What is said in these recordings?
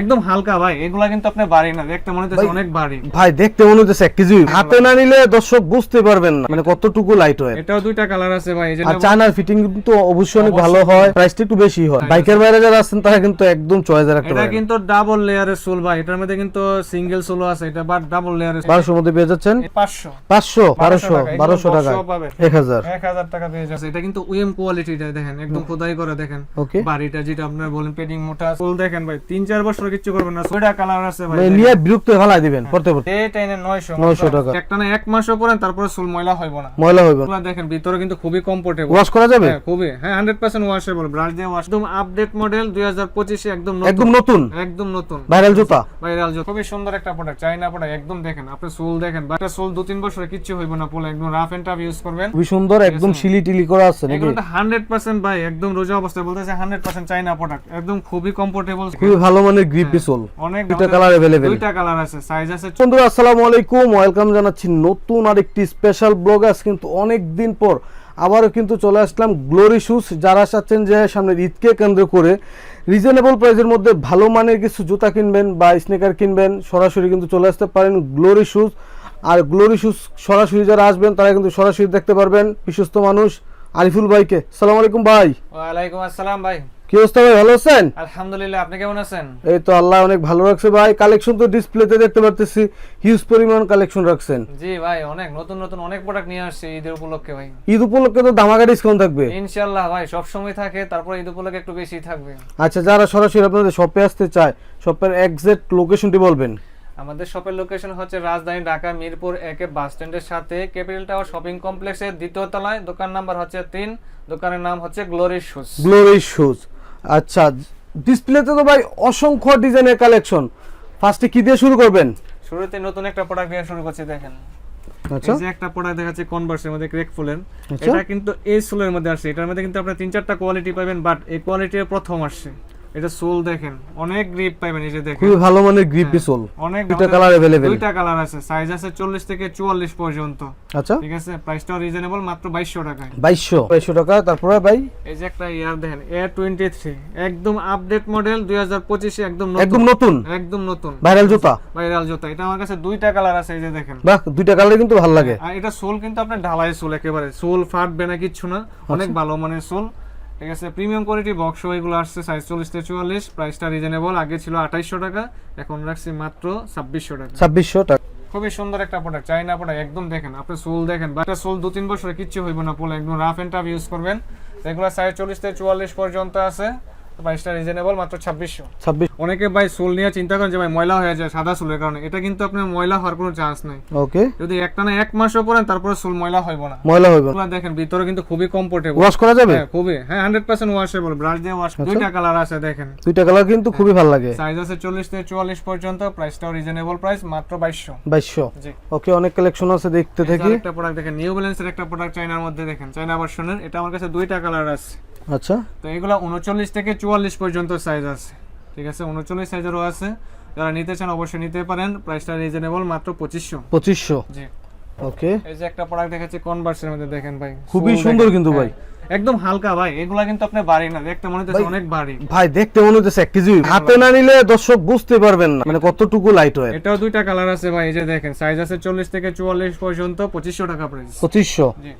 একদম হালকা ভাই এগুলা কিন্তু আপনি বাড়ি না দেখতে মনে হচ্ছে অনেক বাড়ি। ভাই দেখতে মনে হচ্ছে এক কেজি। হাতে না নিলে দর্শক বুঝতে পারবেন না মানে কতটুকু লাইট হয়। এটাও দুইটা কালার আছে ভাই আর চায়নার ফিটিং কিন্তু অবশ্যই অনেক ভালো হয় প্রাইসটা একটু বেশি হয়। বাইকের বাইরে যারা আছেন তারা কিন্তু একদম চয়েসে রাখতে এটা কিন্তু ডাবল লেয়ারের সোল ভাই এটার মধ্যে কিন্তু সিঙ্গেল সোলো আছে এটা বাট ডাবল লেয়ারের বারোশোর মধ্যে পেয়ে যাচ্ছেন? পাঁচশো। পাঁচশো বারোশো টাকা, এগুলো বারোশো টাকা box-ও পাবে। এক হাজার। এক হাজার টাকা পেয়ে যাচ্ছে। এটা কিন্তু উএম কোয়ালিটিটা দেখেন একদম খোদাই করে দেখেন। বাড়িটা যেটা আপনার বলেন পেডিং মোটা। ফুল দেখেন ভাই তিন চার বছর কিচ্ছু করবেন না। ছয়টা কালার আছে ভাই মানে নিয়ে বিরক্ত ফেলাই দিবেন পড়তে পড়তে। এটা এনে নয়শো 900 টাকা। একটা না এক মাসও পরেন তারপরে চুল ময়লা হইব না। ময়লা হইবে। এগুলা দেখেন ভিতরে কিন্তু খুবই কমফোর্টেবল ওয়াশ করা যাবে? হ্যাঁ খুবই। হ্যাঁ হান্ড্রেড পার্সেন্ট ওয়াশেবল ব্রাশ দিয়ে ওয়াশ একদম আপডেট মডেল দুই হাজার পঁচিশে একদম নতুন। একদম নতুন? একদম নতুন। ভাইরাল জুতা? ভাইরাল খুবই সুন্দর একটা প্রোডাক্ট চাইনা প্রোডাক্ট একদম দেখেন আপনি সোল দেখেন বা একটা সোল দু তিন বছর কিচ্ছু হইব না পোলা একদম রাফ এন্ড টাফ ইউজ করবেন। খুবই সুন্দর একদম শিলি টিলি করা আছে নাকি? হান্ড্রেড পার্সেন্ট ভাই একদম রোজা অবস্থায় বলতেছে হান্ড্রেড পার্সেন্ট চাইনা প্রোডাক্ট একদম খুবই কমফোর্টেবল খুবই ভালো মানের গ্রিপ পিসল দুইটা কালার অ্যাভেলেবেল দুইটা কালার আছে সাইজ আছে বন্ধুরা আসসালামু আলাইকুম ওয়েলকাম জানাচ্ছি নতুন আরেকটি স্পেশাল ব্লগ আজ কিন্তু অনেক দিন পর আবারও কিন্তু চলে আসলাম গ্লোরি শুজ যারা চাচ্ছেন যে সামনের ঈদকে কেন্দ্র করে রিজনেবল প্রাইসের মধ্যে ভালো মানের কিছু জুতা কিনবেন বা স্নেকার কিনবেন সরাসরি কিন্তু চলে আসতে পারেন গ্লোরি শুজ আর গ্লোরি শুজ সরাসরি যারা আসবেন তারা কিন্তু সরাসরি দেখতে পারবেন বিশ্বস্ত মানুষ আরিফুল ভাইকে। সালাম আলাইকুম ভাই। ওয়ালাইকুম আসসালাম ভাই। কি অবস্থা ভাই ভালো আছেন? আলহামদুলিল্লাহ আপনি কেমন আছেন? এই তো আল্লাহ অনেক ভালো রাখছে ভাই। কালেকশন তো ডিসপ্লেতে দেখতে পারতেছি হিউজ পরিমাণ কালেকশন রাখছেন। জি ভাই অনেক নতুন নতুন অনেক প্রোডাক্ট নিয়ে আসছে ঈদের উপলক্ষে ভাই। ঈদ উপলক্ষে তো ধামাকা ডিসকাউন্ট থাকবে? ইনশাআল্লাহ ভাই সব সময় থাকে তারপর ঈদ উপলক্ষে একটু বেশি থাকবে। আচ্ছা যারা সরাসরি আপনাদের শপে আসতে চায় শপের এক্সাক্ট লোকেশনটি বলবেন। আমাদের শপের লোকেশন হচ্ছে রাজধানী ঢাকা মিরপুর একে বাস স্ট্যান্ডের সাথে ক্যাপিটাল টাওয়ার শপিং কমপ্লেক্সের দ্বিতীয় তলায়। দোকান নাম্বার হচ্ছে তিন দোকানের নাম হচ্ছে গ্লোরি শুজ গ্লোরি শুজ আচ্ছা ডিসপ্লেতে তো ভাই অসংখ্য ডিজাইনের কালেকশন ফার্স্টে কি দিয়ে শুরু করবেন? শুরুতে নতুন একটা প্রোডাক্ট দিয়ে শুরু করছি দেখেন। আচ্ছা। এই যে একটা প্রোডাক্ট দেখাচ্ছে কনভার্সের মধ্যে ক্রেক আচ্ছা। এটা কিন্তু এই সোলের মধ্যে আসছে। এটার মধ্যে কিন্তু আপনার তিন চারটা কোয়ালিটি পাবেন বাট এই কোয়ালিটির প্রথম আসছে। এটা সোল দেখেন অনেক গ্রিপ পাবেন এই যে দেখেন। খুবই ভালো মানের গ্রিপ পিসল অনেক দুইটা আমাদের কালার অ্যাভেলেবেল দুইটা কালার আছে সাইজ আছে চল্লিশ থেকে চুয়াল্লিশ পর্যন্ত। আচ্ছা। ঠিক আছে প্রাইসটাও রিজনেবল মাত্র বাইশশো টাকায়। বাইশশো। বাইশশো টাকা তারপরে ভাই? এই যে একটা ইয়ার দেখেন এ টোয়েন্টি থ্রি একদম আপডেট মডেল দুই হাজার পঁচিশে একদম একদম নতুন? নতুন একদম নতুন। ভাইরাল জুতা? ভাইরাল জুতা এটা আমার কাছে দুইটা কালার আছে এই যে দেখেন। বাহ দুইটা কালার কিন্তু ভালো লাগে। আর এটা সোল কিন্তু আপনার ঢালাই সোল একেবারে। সোল ফাটবে না কিছু না। অনেক আচ্ছা। ভালো মানের সোল। ঠিক আছে প্রিমিয়াম কোয়ালিটি বক্স এগুলো আসছে সাইজ চল্লিশ থেকে চুয়াল্লিশ প্রাইসটা রিজনেবল আগে ছিল আঠাইশশো টাকা এখন রাখছি মাত্র ছাব্বিশশো টাকা। ছাব্বিশশো টাকা। খুবই সুন্দর একটা প্রোডাক্ট চাইনা প্রোডাক্ট একদম দেখেন আপনি সোল দেখেন বা একটা সোল দু তিন বছরে কিচ্ছু হইব না পোলা একদম রাফ অ্যান্ড টাফ ইউজ করবেন। এগুলো সাইজ চল্লিশ থেকে চুয়াল্লিশ পর্যন্ত আছে। প্রাইসটা রিজনেবল মাত্র ছাব্বিশশো। ছাব্বিশ অনেকে ভাই সোল নিয়ে চিন্তা করেন যে ভাই ময়লা হয়ে যায় সাদা সোলের কারণে। এটা কিন্তু আপনার ময়লা হওয়ার কোনো চান্স নেই। ওকে। যদি একটা না এক মাসও পরেন তারপরে সোল ময়লা হইব না। ময়লা হইবে এগুলা দেখেন ভিতরে কিন্তু খুবই কমফোর্টেবল ওয়াশ করা যাবে? হ্যাঁ খুবই। হ্যাঁ হান্ড্রেড পার্সেন্ট ওয়াশেবল ব্রাশ দিয়ে ওয়াশ দুইটা কালার আছে দেখেন। দুইটা কালার কিন্তু খুবই ভালো লাগে। সাইজ আছে চল্লিশ থেকে চুয়াল্লিশ পর্যন্ত প্রাইসটাও রিজনেবল প্রাইস মাত্র বাইশশো। বাইশশো। ওকে অনেক কালেকশন আছে দেখতে থাকি একটা প্রোডাক্ট দেখেন নিউ ব্যালেন্সের একটা প্রোডাক্ট চাইনার মধ্যে দেখেন চাইনা ভার্সনের এটা আমার কাছে দুইটা কালার আছে। আচ্ছা। তো এগুলো উনচল্লিশ থেকে চুয়াল্লিশ পর্যন্ত সাইজ আছে। ঠিক আছে? উনচল্লিশ সাইজেরও আছে। যারা নিতে চান অবশ্যই নিতে পারেন। প্রাইসটা রিজনেবল মাত্র পঁচিশশো। পঁচিশশো? জি। ওকে। এই যে একটা প্রোডাক্ট দেখাচ্ছি কনভার্সের মধ্যে দেখেন ভাই। খুবই সুন্দর কিন্তু ভাই। হ্যাঁ, একদম হালকা ভাই। এগুলা কিন্তু আপনি বাড়ি না দেখতে মনে হচ্ছে অনেক বাড়ি। ভাই দেখতে মনে হচ্ছে এক কেজি। হাতে না নিলে দর্শক বুঝতে পারবেন না। মানে কতটুকু লাইট হয় এটাও দুইটা কালার আছে ভাই। এই যে দেখেন সাইজ আছে চল্লিশ থেকে চুয়াল্লিশ পর্যন্ত পঁচিশশো টাকা প্রাইস পঁচিশশো। জি।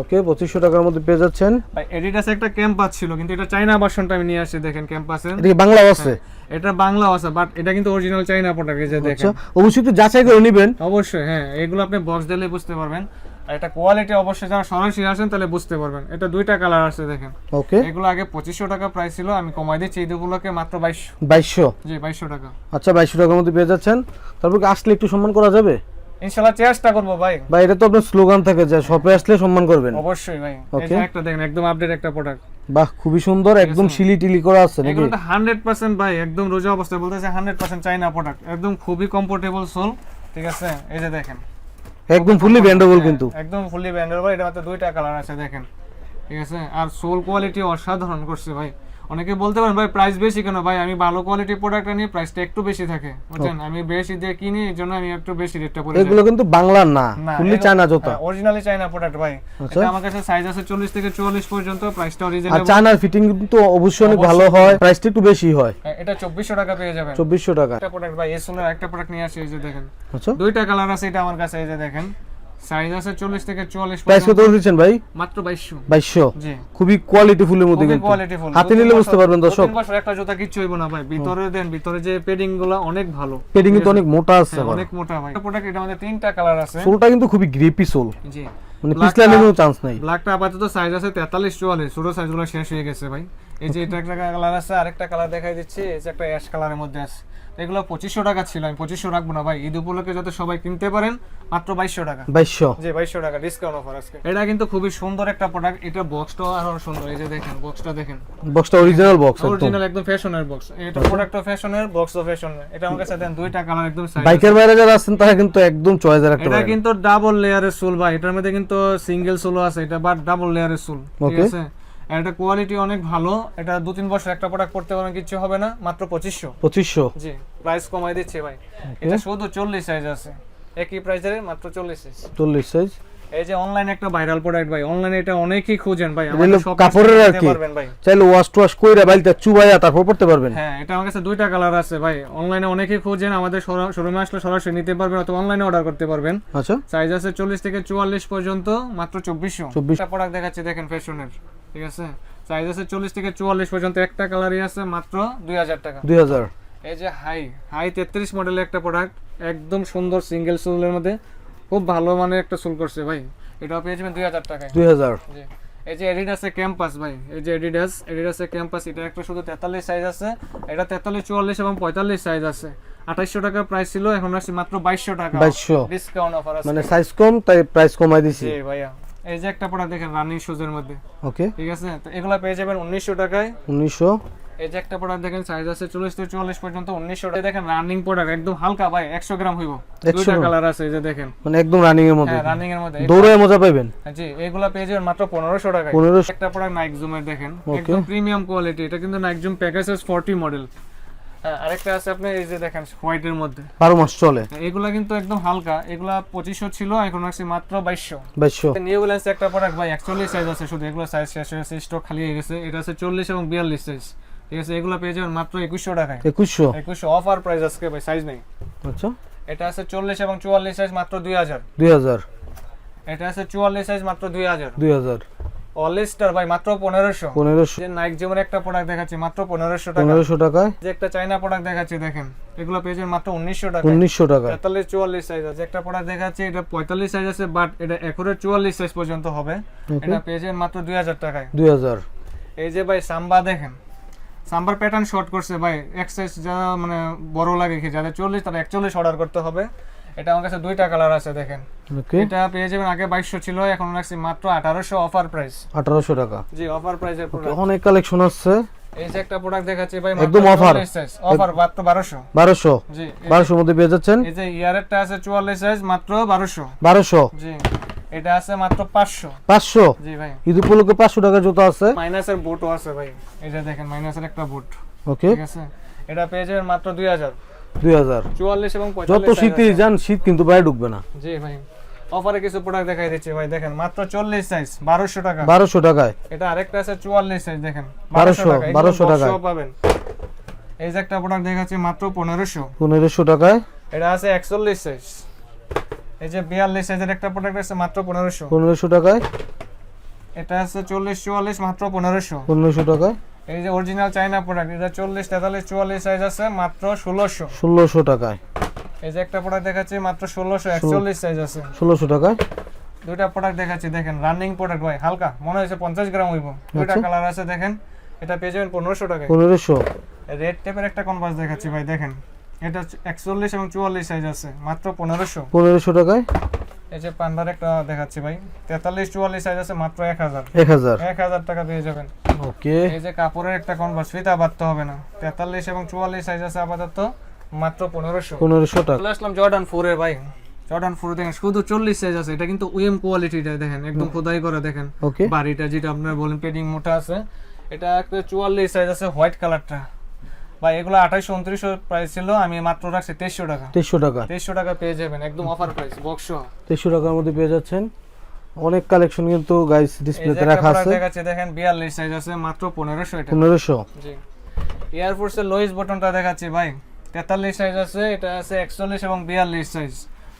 ওকে পঁচিশশো টাকার মধ্যে পেয়ে যাচ্ছেন। ভাই এডিডাস একটা ক্যাম্পাস ছিল কিন্তু এটা চাইনা ভার্সনটা আমি নিয়ে আসছি দেখেন ক্যাম্পাসের এটা বাংলা আছে এটা বাংলা আছে বাট এটা কিন্তু অরিজিনাল চাইনা প্রোডাক্ট এই যে আচ্ছা দেখেন। অবশ্যই একটু যাচাই করে নিবেন। অবশ্যই হ্যাঁ এগুলো আপনি বক্স দিলে বুঝতে পারবেন। আর এটা কোয়ালিটি অবশ্যই যারা সরাসরি আসেন তাহলে বুঝতে পারবেন। এটা দুইটা কালার আছে দেখেন। ওকে। এগুলো আগে পঁচিশশো টাকা প্রাইস ছিল আমি কমাই দিচ্ছি ঈদগুলোকে মাত্র বাইশশো। বাইশশো। জি বাইশশো টাকা। আচ্ছা বাইশশো টাকার মধ্যে পেয়ে যাচ্ছেন। তারপর কি আসলে একটু সম্মান করা যাবে? ইনশাল্লাহ চেষ্টা করব ভাই। বা এটা তো আপনার স্লোগান থাকে যে শপে আসলে সম্মান করবেন। অবশ্যই ভাই। এই একটা দেখেন একদম আপডেট একটা প্রোডাক্ট বাহ খুবই সুন্দর একদম শিলি টিলি করা আছে নাকি? হান্ড্রেড পার্সেন্ট ভাই একদম রোজা অবস্থায় বলতেছে হান্ড্রেড পার্সেন্ট চাইনা প্রোডাক্ট একদম খুবই কমফোর্টেবল সোল ঠিক আছে? এই যে দেখেন। একদম ফুললি ব্যান্ডেবল কিন্তু। একদম ফুলি ব্যান্ডের ভাই এটা মাত্র দুইটা কালার আছে দেখেন। ঠিক আছে? আর সোল কোয়ালিটি অসাধারণ করছে ভাই। অনেকে বলতে পারেন ভাই প্রাইস বেশি কেন? ভাই আমি ভালো কোয়ালিটির প্রোডাক্ট আনি প্রাইসটা একটু বেশি থাকে। বুঝছেন? আমি বেশি দিয়ে কিনি এই জন্য আমি একটু বেশি রেটটা পড়ে এগুলো কিন্তু বাংলার না ফুললি চায়না জুতা। অরিজিনালি চাইনা প্রোডাক্ট ভাই। আচ্ছা। এটা আমার কাছে সাইজ আছে 40 থেকে 44 পর্যন্ত প্রাইসটা অরিজিনাল আর চায়নার ফিটিং কিন্তু অবশ্যই অনেক ভালো হয় প্রাইসটা একটু বেশি হয়। এটা 2400 টাকা পেয়ে যাবেন। চব্বিশশো টাকা। একটা প্রোডাক্ট ভাই এসুলের একটা প্রোডাক্ট নিয়ে আসি এই যে দেখেন। আচ্ছা। দুইটা কালার আছে এটা আমার কাছে এই যে দেখেন। সাইজ আছে 40 থেকে 44 প্রাইস কত দিচ্ছেন ভাই? মাত্র 2200 বাইশশো? জি। খুবই কোয়ালিটি ফুলের মধ্যে কিন্তু। Quality full. হাতে নিলে বুঝতে পারবেন দর্শক। তিন বছর একটা জুতা কিচ্ছু হইব না ভাই। ভিতরে দেন ভিতরে যে পেডিংগুলো অনেক ভালো। পেডিং কিন্তু অনেক মোটা আছে হ্যাঁ, অনেক মোটা ভাই। প্রোডাক্ট এটা আমাদের তিনটা কালার আছে। সোলটা কিন্তু খুবই গ্রিপি সোল। জি। মানে পিছলানোর কোনো চান্স নাই। ব্ল্যাকটা আপাতত সাইজ আছে ছোট সাইজগুলো শেষ হয়ে গেছে ভাই। এই যে এটা একটা কালার আছে আরেকটা কালার দেখাই দিচ্ছি। এই যে একটা অ্যাশ কালারের মধ্যে আছে। তো এগুলো পঁচিশশো টাকা ছিল আমি পঁচিশশো রাখব না ভাই। ঈদ উপলক্ষে যাতে সবাই কিনতে পারেন মাত্র বাইশশো টাকা। বাইশশো? জি বাইশশো টাকা ডিসকাউন্ট অফার আজকে। এটা কিন্তু খুবই সুন্দর একটা প্রোডাক্ট এটা বক্সটাও আরও সুন্দর এই যে দেখেন বক্সটা দেখেন। বক্সটা অরিজিনাল বক্স অরিজিনাল একদম ফ্যাশনের বক্স এটা প্রোডাক্টও ফ্যাশনের বক্সও ফ্যাশনের এটা আমার কাছে দেন দুইটা কালার একদম বাইকের বাইরে যারা আছেন তারা কিন্তু একদম চয়েস রাখতে এটা কিন্তু ডাবল লেয়ারের সুল ভাই এটার মধ্যে কিন্তু সিঙ্গেল সুলও আছে এটা বাট ডাবল লেয়ারের সুল ঠিক আছে? আর এটা কোয়ালিটি অনেক ভালো। এটা দু তিন বছর একটা প্রোডাক্ট করতে কিছু হবে না মাত্র পঁচিশশো। পঁচিশশো? জি প্রাইস কমাই দিচ্ছে ভাই। এটা শুধু চল্লিশ সাইজ আছে। একই প্রাইসের মাত্র চল্লিশ সাইজ চল্লিশ সাইজ এই যে অনলাইনে একটা ভাইরাল প্রোডাক্ট ভাই অনলাইনে এটা অনেকেই খুঁজেন ভাই। আমাদের কাপড়ের আর কি? চাইলে ওয়াশ টোয়াশ কইরা বাইলটা চুবাইয়া তারপর পড়তে পারবেন। হ্যাঁ এটা আমার কাছে দুইটা কালার আছে ভাই। অনলাইনে অনেকেই খুঁজেন আমাদের শোরুমে আসলে সরাসরি নিতে পারবেন অথবা অনলাইনে অর্ডার করতে পারবেন। আচ্ছা। সাইজ আছে চল্লিশ থেকে চুয়াল্লিশ পর্যন্ত মাত্র চব্বিশশো। 24 প্রোডাক্ট দেখাচ্ছি দেখেন ফ্যাশনের ঠিক আছে? সাইজ আছে চল্লিশ থেকে চুয়াল্লিশ পর্যন্ত একটা কালারই আছে মাত্র দুই হাজার টাকা। দুই হাজার। এই যে হাই হাই তেত্রিশ মডেলের একটা প্রোডাক্ট একদম সুন্দর সিঙ্গেল সোলের মধ্যে খুব ভালো মানের একটা সোল করছে ভাই। এটা পেয়ে যাবেন দুই হাজার টাকায়। দুই হাজার। এই যে এডিডাসের ক্যাম্পাস ভাই এই যে এডিডাস এডিডাসের ক্যাম্পাস এটা একটা শুধু তেতাল্লিশ সাইজ আছে এটা তেতাল্লিশ চুয়াল্লিশ এবং পঁয়তাল্লিশ সাইজ আছে। আঠাইশশো টাকা প্রাইস ছিল এখন আসছে মাত্র বাইশশো টাকা। 2200 ডিসকাউন্ট অফার আছে। মানে সাইজ কম তাই প্রাইস কমাই দিছি। জি ভাইয়া। এই যে একটা প্রোডাক্ট দেখেন রানিং শুজের মধ্যে। ওকে ঠিক আছে? তো এগুলা পেয়ে যাবেন উনিশশো টাকায়। উনিশশো। এই যে একটা প্রোডাক্ট দেখেন সাইজ আছে চল্লিশ থেকে চুয়াল্লিশ পর্যন্ত উনিশশো টাকা দেখেন রানিং প্রোডাক্ট একদম হালকা ভাই একশো গ্রাম হইব। 100 দুইটা কালার আছে এই যে দেখেন। মানে একদম রানিং এর মধ্যে? হ্যাঁ রানিং এর মধ্যে। দৌড়ে মজা পাইবেন? জি এগুলা পেয়ে যাবেন মাত্র পনেরোশো টাকায়। পনেরোশো একটা প্রোডাক্ট নাইক জুমের দেখেন। একদম প্রিমিয়াম কোয়ালিটি এটা কিন্তু Nike Zoom Pegasus forty model হ্যাঁ আরেকটা আছে আপনি এই যে দেখেন হোয়াইটের মধ্যে। বারো মাস চলে। এগুলা কিন্তু একদম হালকা। এগুলা পঁচিশশো ছিল এখন আছে মাত্র বাইশশো। বাইশশো। নিউ ব্যালেন্স একটা প্রোডাক্ট ভাই একচল্লিশ সাইজ আছে শুধু এগুলো সাইজ শেষ হয়ে গেছে স্টক খালি হয়ে গেছে। এটা আছে চল্লিশ এবং বিয়াল্লিশ সাইজ ঠিক আছে এগুলো পেয়ে যাবেন মাত্র একুশশো টাকায়। একুশশো? একুশশো। অফার প্রাইস আজকে ভাই সাইজ নেই। আচ্ছা। এটা আছে চল্লিশ এবং চুয়াল্লিশ সাইজ মাত্র দুই হাজার। দুই হাজার। এটা আছে চুয়াল্লিশ সাইজ মাত্র দুই হাজার। দুই হাজার। অলিস্টার ভাই মাত্র পনেরোশো। পনেরোশো। যে নাইক যেমন একটা প্রোডাক্ট দেখাচ্ছি মাত্র পনেরোশো টাকা। পনেরোশো টাকায়। যে একটা চাইনা প্রোডাক্ট দেখাচ্ছি দেখেন। এগুলো মাত্র উনিশশো টাকা উনিশশো টাকায়। তেতাল্লিশ চুয়াল্লিশ সাইজ আছে। একটা প্রোডাক্ট দেখাচ্ছি এটা পঁয়তাল্লিশ সাইজ আছে বাট এটা একুরেট চুয়াল্লিশ সাইজ পর্যন্ত হবে। এটা যাবেন মাত্র দুই হাজার টাকায়। দুই হাজার। এই যে ভাই সাম্বা দেখেন। সাম্বার প্যাটার্ন শর্ট করছে ভাই। এক সাইজ যারা মানে বড় লাগে যাদের চল্লিশ তারা একচল্লিশ অর্ডার করতে হবে। এটা আমার কাছে দুইটা কালার আছে দেখেন। এটা পেয়ে যাবেন আগে বাইশশো ছিল এখন রাখছি মাত্র আঠারোশো অফার প্রাইস আঠারোশো টাকা। জি অফার প্রাইসের প্রোডাক্ট অনেক কালেকশন আসছে এই যে একটা প্রোডাক্ট দেখাচ্ছি ভাই একদম offer। অফার মাত্র বারোশো। বারোশো। জি এই- বারোশোর মধ্যে পেয়ে যাচ্ছেন? এই যে ইয়ারেরটা আছে চুয়াল্লিশ সাইজ মাত্র বারোশো। বারোশো। জি এটা আছে মাত্র পাঁচশো। পাঁচশো? জি ভাই। ঈদ উপলক্ষে পাঁচশো টাকার জুতো আছে। মাইনাসের বুটও আছে ভাই। এই যে দেখেন মাইনাসের একটা বুট ওকে ঠিক আছে? এটা পেয়ে যাবেন মাত্র দুই হাজার। এবং যত শীতই যান শীত কিন্তু বাইরে ঢুকবে না। জি ভাই অফারে কিছু প্রোডাক্ট দেখাই দিচ্ছি ভাই দেখেন মাত্র চল্লিশ সাইজ বারোশো টাকা। বারোশো টাকায়। এটা আরেকটা আছে চুয়াল্লিশ সাইজ দেখেন 1200 1200 box টাকায়। পাবেন। এই যে একটা প্রোডাক্ট দেখাচ্ছি মাত্র পনেরোশো। পনেরোশো টাকায়। এটা আছে একচল্লিশ সাইজ এই যে বিয়াল্লিশ সাইজের একটা প্রোডাক্ট আছে মাত্র পনেরোশো। পনেরোশো টাকায়। এটা আছে চল্লিশ চুয়াল্লিশ মাত্র পনেরোশো। পনেরোশো টাকায়। এই যে অরিজিনাল চাইনা প্রোডাক্ট এটা চল্লিশ তেতাল্লিশ চুয়াল্লিশ সাইজ আছে মাত্র ষোলোশো। ষোলোশো টাকায়। এই যে একটা প্রোডাক্ট দেখাচ্ছি মাত্র ষোলোশো একচল্লিশ সাইজ আছে। ষোলোশো টাকায়? দুইটা প্রোডাক্ট দেখাচ্ছি দেখেন রানিং প্রোডাক্ট ভাই হালকা মনে হয়েছে পঞ্চাশ গ্রাম হইব। দুইটা আচ্ছা। কালার আছে দেখেন এটা পেয়ে যাবেন পনেরোশো টাকায়। পনেরোশো। রেড টেপের একটা কনভার্স দেখাচ্ছি ভাই দেখেন এটা একচল্লিশ এবং চুয়াল্লিশ সাইজ আছে মাত্র পনেরোশো। পনেরোশো টাকায়? এই যে পান্ডার একটা দেখাচ্ছি ভাই। তেতাল্লিশ চুয়াল্লিশ সাইজ আছে মাত্র এক হাজার। এক হাজার? এক হাজার টাকা পেয়ে যাবেন। ওকে। এই যে কাপড়ের একটা কনভার্স ফিতা বাড়তে হবে না। তেতাল্লিশ এবং চুয়াল্লিশ সাইজ আছে আপাতত মাত্র পনেরোশো। পনেরোশো টাকা। চলে আসলাম জর্ডান ফোর এর ভাই। জর্ডান ফোর দেখেন শুধু চল্লিশ সাইজ আছে। এটা কিন্তু উইএম কোয়ালিটিটা দেখেন একদম খোদাই করে দেখেন। বাড়িটা যেটা আপনার বলেন পেডিং মোটা আছে। এটা একটা চুয়াল্লিশ সাইজ আছে হোয়াইট কালারটা ভাই এগুলো আঠাইশো উনত্রিশশো প্রাইস ছিল আমি মাত্র রাখছি তেইশশো টাকা। তেইশশো টাকা। তেইশশো টাকা পেয়ে যাবেন একদম অফার প্রাইস বক্স তেইশশো টাকার মধ্যে পেয়ে যাচ্ছেন। অনেক কালেকশন কিন্তু গাইস ডিসপ্লেতে রাখা আছে। দেখাচ্ছি দেখেন বিয়াল্লিশ সাইজ আছে মাত্র পনেরোশো এটা। পনেরোশো। জি। এয়ারফোর্সের লোয়েস্ট বটনটা দেখাচ্ছি ভাই। তেতাল্লিশ সাইজ আছে এটা আছে একচল্লিশ এবং বিয়াল্লিশ সাইজ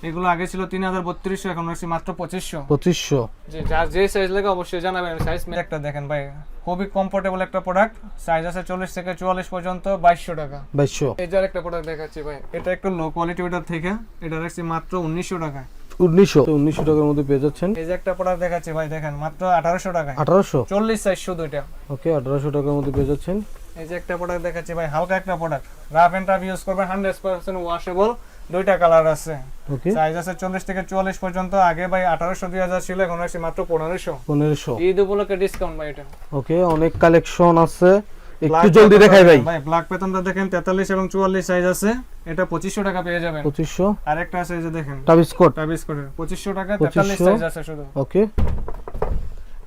এগুলো আগে ছিল তিন হাজার বত্রিশশো এখন রাখছি মাত্র পঁচিশশো। পঁচিশশো। জি যার যে সাইজ লাগে অবশ্যই জানাবেন সাইজ একটা দেখেন ভাই খুবই কমফোর্টেবল একটা প্রোডাক্ট সাইজ আছে চল্লিশ থেকে চুয়াল্লিশ পর্যন্ত বাইশশো টাকা। বাইশশো। এই যার একটা প্রোডাক্ট দেখাচ্ছি ভাই। এটা একটু লো কোয়ালিটি ওটার থেকে এটা রাখছি মাত্র উনিশশো টাকা। উনিশশো। উনিশশো টাকার মধ্যে পেয়ে যাচ্ছেন। এই যে একটা প্রোডাক্ট দেখাচ্ছি ভাই দেখেন মাত্র আঠারোশো টাকায়। আঠারোশো? চল্লিশ সাইজ শুধু এটা। ওকে আঠারোশো টাকার মধ্যে পেয়ে যাচ্ছেন। এই যে একটা প্রোডাক্ট দেখাচ্ছি ভাই হালকা একটা product rough and tough use করবেন হান্ড্রেড পার্সেন্ট ওয়াশেবল দুইটা কালার আছে। ওকে সাইজ আছে চল্লিশ থেকে চুয়াল্লিশ পর্যন্ত আগে ভাই আঠারোশো দুই হাজার ছিল এখন আছে মাত্র পনেরোশো। পনেরোশো। ঈদ উপলক্ষে ডিসকাউন্ট ভাই এটা। ওকে অনেক কালেকশন আছে। একটু জলদি দেখাই ভাই। দেখেন ভাই ব্ল্যাক বেতনটা দেখেন তেতাল্লিশ এবং চুয়াল্লিশ সাইজ আছে। এটা পঁচিশশো টাকা পেয়ে যাবেন। পঁচিশশো। আরেকটা আছে এই যে দেখেন। টাবিস কোট টাবিস করে পঁচিশশো টাকা 2500 তেতাল্লিশ সাইজ আছে শুধু। ওকে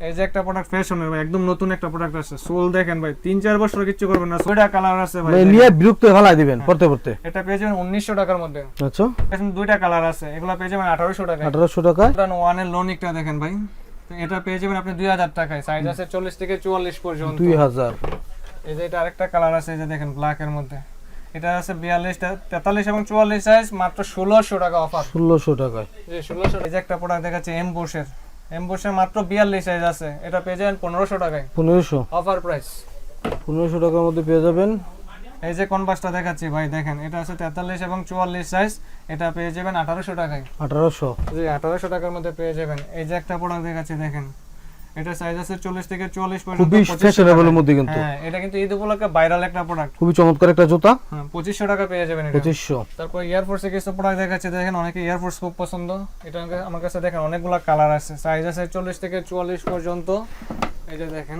এই যে একটা প্রোডাক্ট ফ্যাশনের ভাই একদম নতুন একটা প্রোডাক্ট আছে সোল দেখেন ভাই তিন চার বছর কিচ্ছু করবেন না দুইটা কালার আছে ভাই। নিয়ে বিরক্ত হয়ে ফেলাই দিবেন পড়তে পড়তে। এটা পেয়ে যাবেন উনিশশো টাকার মধ্যে। আচ্ছা। এখন দুইটা কালার আছে এগুলো পেয়ে যাবেন আঠারোশো টাকা আঠারোশো টাকায়। ওয়ানের লোনিকটা দেখেন ভাই। এটা পেয়ে যাবেন আপনি দুই হাজার টাকায় সাইজ আছে চল্লিশ থেকে চুয়াল্লিশ পর্যন্ত। দুই হাজার। এই যে এটা আরেকটা কালার আছে এই যে দেখেন ব্ল্যাক এর মধ্যে। এটা আছে বিয়াল্লিশ তেতাল্লিশ এবং চুয়াল্লিশ সাইজ মাত্র ষোলোশো টাকা অফার ষোলোশো টাকায়। ষোলোশো এই যে একটা প্রোডাক্ট দেখাচ্ছে এমবোসের এমবোসের মাত্র বিয়াল্লিশ সাইজ আছে। এটা পেয়ে যাবেন 1500 টাকায়। 1500 অফার প্রাইস 1500 টাকার মধ্যে পেয়ে যাবেন। এই যে কনভার্সটা দেখাচ্ছি ভাই দেখেন এটা আছে তেতাল্লিশ এবং চুয়াল্লিশ সাইজ এটা পেয়ে যাবেন আঠারোশো টাকায়। আঠারোশো? জি আঠারোশো টাকার মধ্যে পেয়ে যাবেন। এই যে একটা প্রোডাক্ট দেখাচ্ছি দেখেন। এটা সাইজ আছে চল্লিশ থেকে চুয়াল্লিশ পর্যন্ত খুবই 2500 ফ্যাশনেবল টাকায়। মধ্যে কিন্তু। হ্যাঁ এটা কিন্তু ঈদ উপলক্ষে ভাইরাল একটা প্রোডাক্ট খুবই চমৎকার একটা জুতা। হ্যাঁ পঁচিশশো টাকা পেয়ে যাবেন এটা। পঁচিশশো। তারপর এয়ারফোর্সে কিছু প্রোডাক্ট দেখাচ্ছে দেখেন অনেকে এয়ারফোর্স খুব পছন্দ। এটা আমার কাছে দেখেন অনেকগুলো কালার আছে। সাইজ আছে চল্লিশ থেকে চুয়াল্লিশ পর্যন্ত। এই যে দেখেন।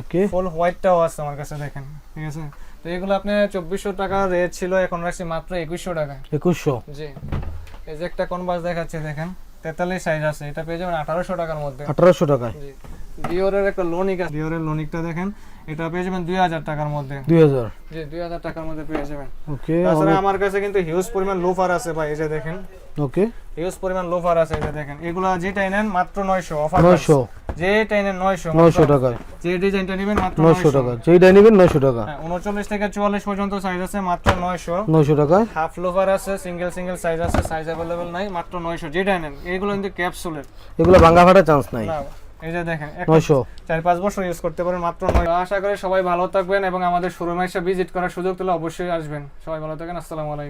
ওকে ফুল হোয়াইটটাও আছে আমার কাছে দেখেন। ঠিক আছে? তো এগুলো আপনি চব্বিশশো টাকা রেট ছিল এখন রাখছি মাত্র একুশশো টাকায়। একুশশো। জি। এই যে একটা কনভার্স দেখাচ্ছে দেখেন। তেতাল্লিশ সাইজ আছে এটা পেয়ে যাবেন আঠারোশো টাকার মধ্যে। আঠারোশো টাকায়? জি ডিওরের একটা লোনিক আছে। ডিওরের লোনিকটা দেখেন এটা পেয়ে যাবেন দুই হাজার টাকার মধ্যে। দুই হাজার? জি দুই হাজার টাকার মধ্যে পেয়ে যাবেন। ওকে তাছাড়া আমার কাছে কিন্তু হিউজ পরিমাণ লোফার আছে ভাই এই যে দেখেন। ওকে। হিউজ পরিমাণ লোফার আছে এই যে দেখেন। এগুলা যেটাই নেন মাত্র নয়শো অফার নয়শো। যে ডিজাইনটা নেবেন মাত্র টাকা। নেবেন টাকা। হ্যাঁ থেকে চুয়াল্লিশ পর্যন্ত সাইজ আছে মাত্র নয়শো। নয়শো টাকায়। হাফ লোভার আছে সিঙ্গেল সিঙ্গেল সাইজ আছে সাইজ নাই মাত্র নয়শো। যেটাই নেন এগুলো কিন্তু ক্যাপসুলের এগুলো ফাটার চান্স নাই। এই যে দেখেন একটা নয়শো। চার পাঁচ বছর ইউজ করতে পারেন মাত্র নয় আশা করি সবাই ভালো থাকবেন এবং আমাদের শোরুমে এসে ভিজিট করার সুযোগ পেলে অবশ্যই আসবেন। সবাই ভালো থাকেন আসসালামু আলাইকুম।